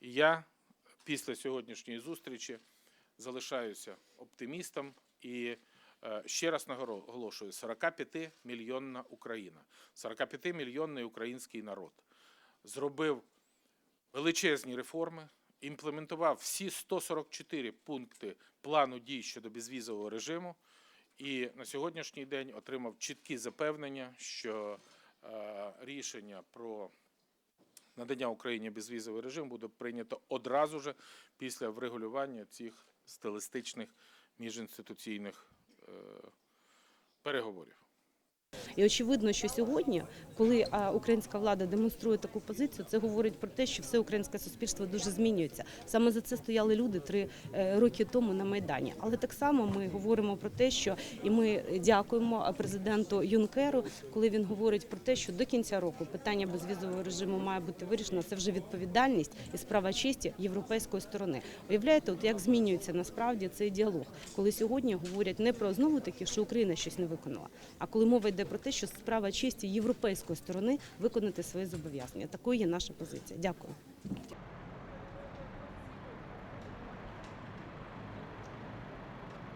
І я після сьогоднішньої зустрічі залишаюся оптимістом і е, ще раз наголошую: 45-мільйонна Україна, 45-мільйонний український народ. Зробив величезні реформи, імплементував всі 144 пункти плану дій щодо безвізового режиму, і на сьогоднішній день отримав чіткі запевнення, що е, рішення про надання Україні безвізовий режим буде прийнято одразу же після врегулювання цих стилістичних міжінституційних е, переговорів. І очевидно, що сьогодні, коли українська влада демонструє таку позицію, це говорить про те, що все українське суспільство дуже змінюється. Саме за це стояли люди три е, роки тому на майдані. Але так само ми говоримо про те, що і ми дякуємо президенту Юнкеру, коли він говорить про те, що до кінця року питання безвізового режиму має бути вирішено. Це вже відповідальність і справа честі європейської сторони. Уявляєте, от як змінюється насправді цей діалог, коли сьогодні говорять не про знову таки, що Україна щось не виконала, а коли мова йде про те, що справа честі європейської сторони виконати свої зобов'язання. Такою є наша позиція. Дякую.